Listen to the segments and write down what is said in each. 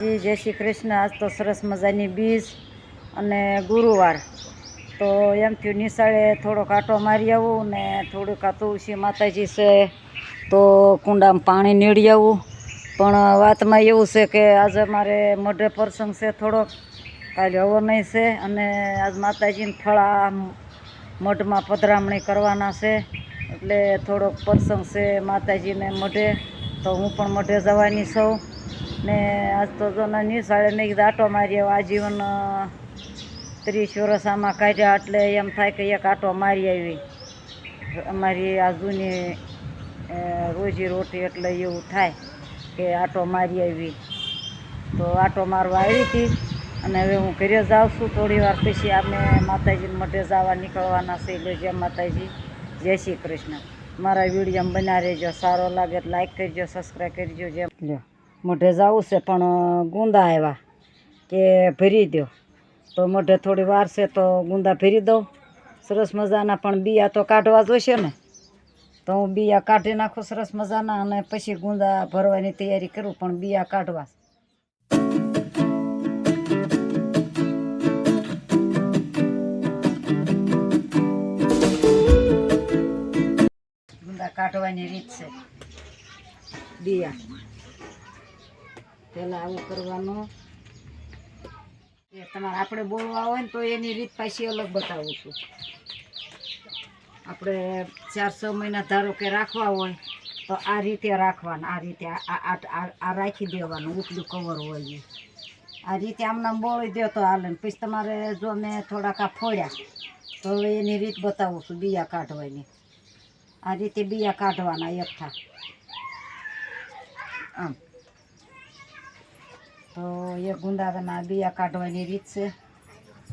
જી, જય શ્રી કૃષ્ણ. આજ તો સરસ મજાની બીજ અને ગુરુવાર. તો એમ થયું, નિશાળે થોડોક આંટો મારી આવું ને થોડુંક આ તુલસી માતાજી છે તો કુંડામાં પાણી નીળી આવું. પણ વાતમાં એવું છે કે આજે મારે મોઢે પ્રસંગ છે થોડોક. કાલે નહીં છે અને આજ માતાજીને ફળા મઢમાં પધરામણી કરવાના છે. એટલે થોડોક પ્રસંગ છે માતાજીને મઢે. તો હું પણ મઢે જવાની છું. ને આજ તો તો નિશાળે મેં કીધું આટો મારી આવ્યો આજીવન ત્રીસ વર્ષ આમાં કાઢ્યા એટલે એમ થાય કે એક આટો મારી આવી. અમારી આ જૂની રોજી રોટી એટલે એવું થાય કે આટો મારી આવી. તો આટો મારવા આવી હતી અને હવે હું ઘરે જાઉં છું. થોડી વાર પછી અમે માતાજીને મઢે જવા નીકળવાના છે. એટલે જય માતાજી, જય શ્રી કૃષ્ણ. મારા વીડિયો બનાવી રહેજો. સારો લાગે લાઈક કરજો સબસ્ક્રાઈબ કરજો. જેમ લ્યો. મોઢે જવું છે, પણ ગુંદા આવ્યા કે ભરી દો તો મોઢે થોડી વાર છે તો ગુંદા ભરી દઉં. સરસ મજાના પણ બિયા તો કાઢવા જોઈશે ને. તો હું બિયા કાઢી નાખું સરસ મજાના અને પછી ગુંદા ભરવાની તૈયારી કરું, પણ બિયા કાઢવા ગુંદા કાઢવાની રીત છે. બિયા. પહેલાં આવું કરવાનું. તમારે આપણે બોલવા હોય ને તો એની રીત પાછી અલગ બતાવું છું. આપણે ચાર છ મહિના ધારો કે રાખવા હોય, તો આ રીતે રાખવાના, આ રીતે આ રાખી દેવાનું, ઉપલું કવર હોય આ રીતે આમનામ બોળી દો તો હાલે પછી તમારે જો મેં થોડાક આ ફોડ્યા, તો એની રીત બતાવું છું બીયા કાઢવાની. આ રીતે બિયા કાઢવાના એકઠા. આમ. તો એ ગુંદાના બિયા કાઢવાની રીત છે.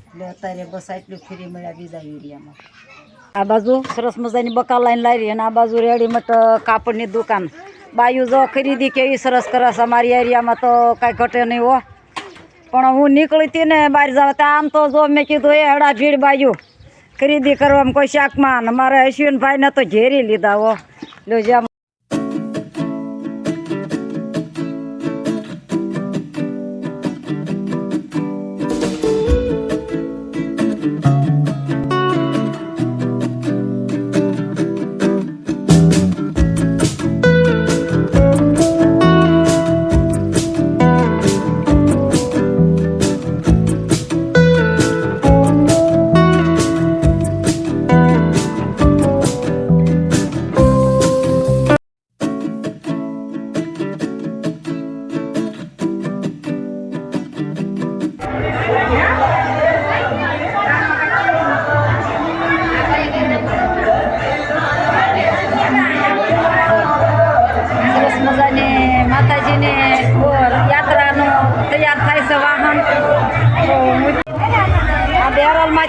એટલે અત્યારે બસ આટલું ફ્રી મળ્યા બીજા યુરિયામાં આ બાજુ સરસ મજાની બકા લાઈન લાવી અને આ બાજુ રેડીમેડ કાપડની દુકાન. બાયું જો ખરીદી કેવી સરસ કરસ અમારી એરિયામાં તો કાંઈ ઘટે નહીં હો. પણ હું નીકળી હતી ને બહાર જાવ, તો આમ તો જો મેં કીધું, એ હડા ભીડ બાયું. ખરીદી કરવામાં કોઈ શાકમાં. ને મારા અશ્વિનભાઈને તો ઘેરી લીધા હો. લો જ્યાં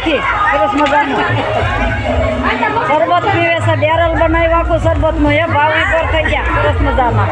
બેરલમાંથી સરસ મજાનું. શરબત પીવે છે બેરલ બનાવી આખું શરબતનું એ ભાવ ઉપર થઈ ગયા. સરસ મજામાં.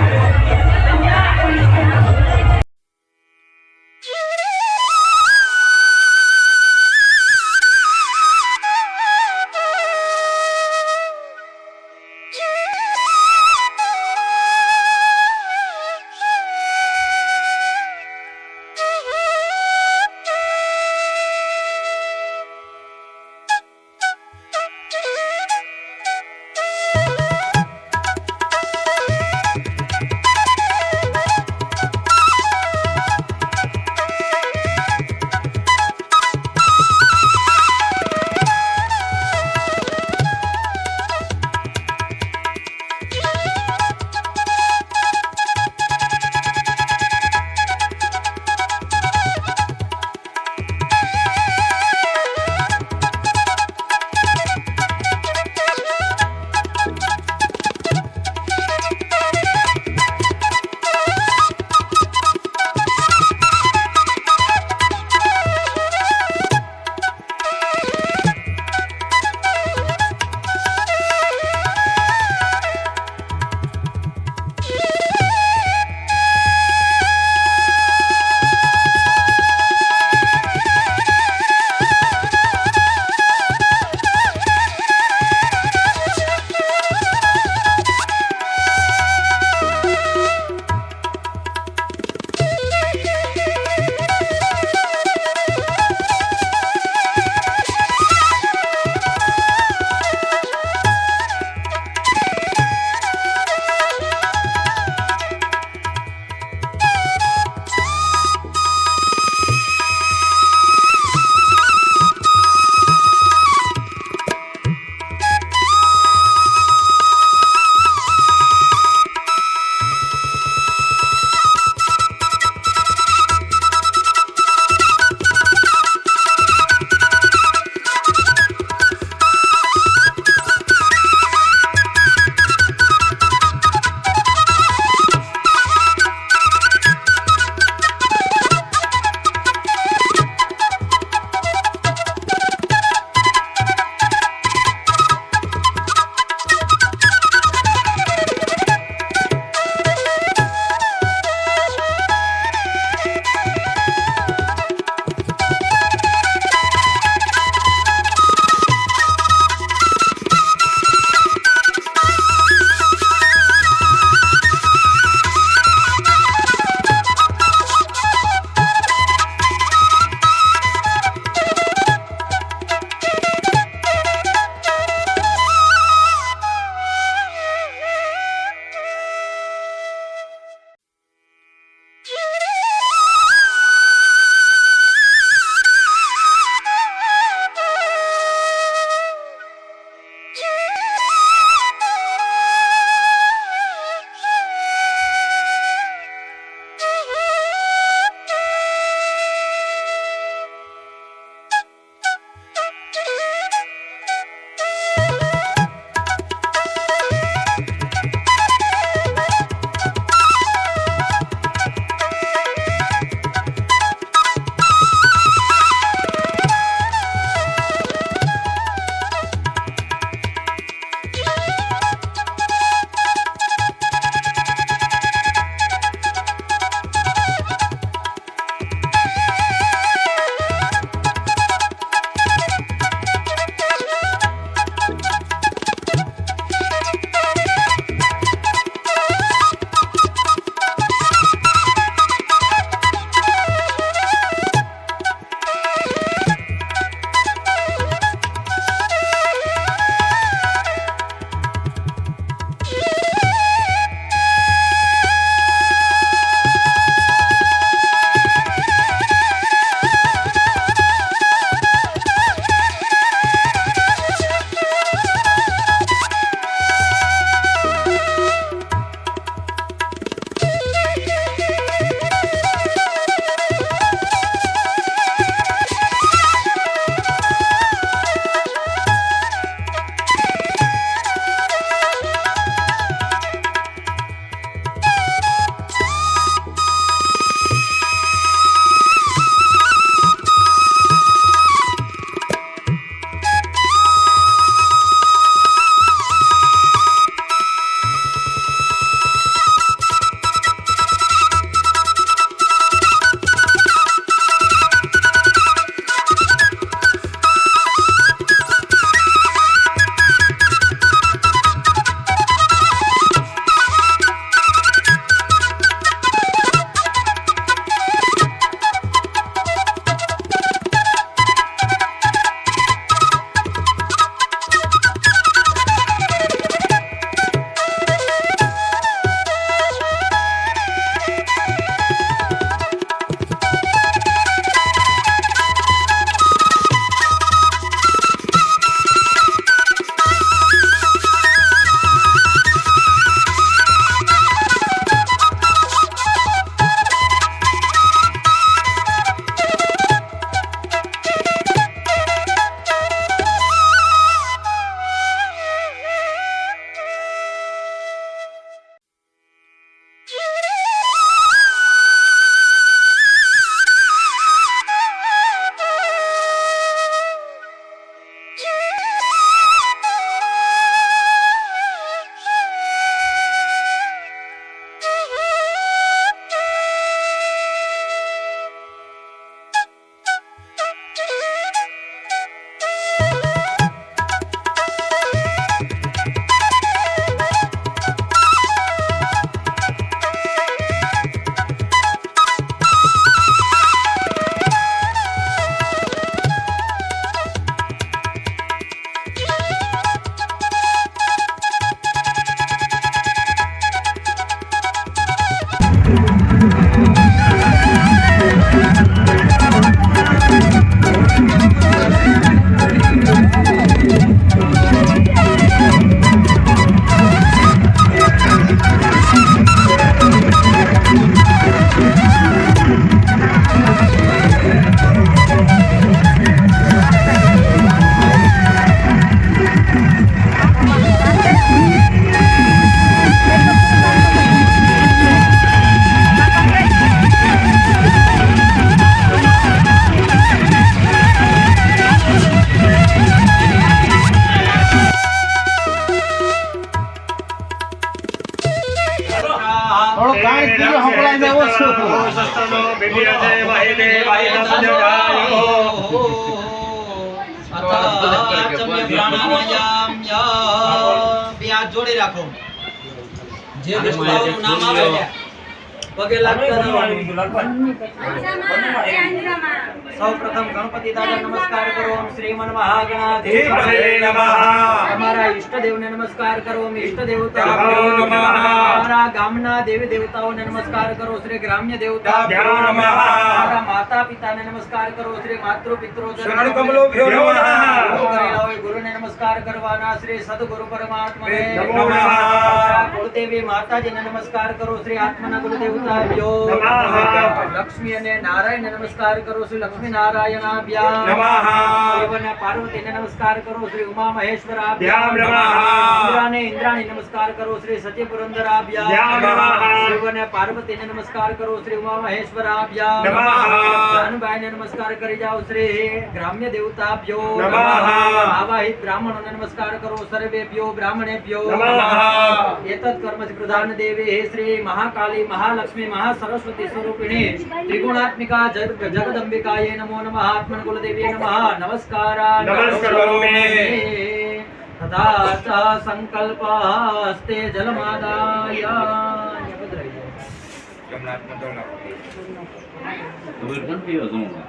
કાંઈ કીધું હમણાં મેં ઓછો સસ્તનો બેટિયા જય વાહે દે વાહે દસ જય વાહે ઓ રાખો જે દુષ્ટાઓનું નામ આવે સૌ પ્રથમ ગણપતિ દાદા નમસ્કાર કરો શ્રીમન મહાગણાધિપતિ નમઃ. ઈષ્ટદેવને નમસ્કાર કરો અમે ઈષ્ટ દેવતા ગામના દેવી દેવતાઓને નમસ્કાર કરો શ્રી ગ્રામ્ય દેવતા અમારા માતા પિતાને નમસ્કાર કરો શ્રી માતૃ પિતૃ શરણ કમલોભ્યો નમઃ. કરેલા હોય ગુરુને નમસ્કાર કરવાના શ્રી સદગુરુ પરમાત્માને કુળદેવી માતાજીને નમસ્કાર કરો શ્રી આત્માના નમઃ. લક્ષ્મી અને નારાયણ નમસ્કાર કરો શ્રી લક્ષ્મી નારાયણ. પાર્વતીને નમસ્કાર કરો શ્રી ઉમા મહેશ્વરાભ્યામ. ઇન્દ્રાને ઇન્દ્રાણી નમસ્કાર કરો. શ્રી સત્ય પુરંદર ભ્યામ નમઃ. શિવ અને પાર્વતીને નમસ્કાર કરો. શ્રી ઉમા મહેશ્વર નમઃ. ભાનુભાઈને નમસ્કાર કરી જાઓ. શ્રી ગ્રામ્ય દેવતાભ્યો નમઃ. આવાહિત બ્રાહ્મણોને નમસ્કાર કરો. સર્વેભ્યો બ્રાહ્મણેભ્યો નમઃ. એતत् કર્મજ પ્રધાન દેવી હે શ્રી મહાકાલી મહાલક્ષ્મી મહાસરસ્વતી સ્વરૂપિણી ત્રિગુણાત્મિકા જગ જગદંબિકાય નમો નમઃ. આત્મન કુલદેવી નમઃ. નમસ્કારા નમસ્કરોમિ. તથા ચ સંકલ્પસ્તે જલમાદાય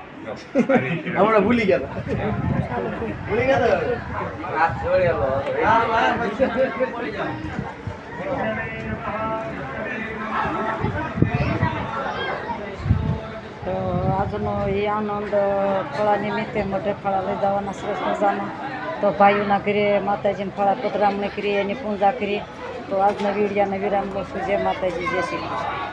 હમણાં ભૂલી ગયા હતા. ભૂલી ગયા. તો આજનો એ આનંદ ફળા નિમિત્તે મોઢે ફળા લઈ જવાના શ્રેષ્ઠ મજાના તો ભાઈઓના ઘરે, માતાજીને ફળા પતરામણી કરીએ એની પૂજા કરી. તો આજના વિડીયાને વિરામ લઉં છું. જય માતાજી, જય શ્રી કૃષ્ણ.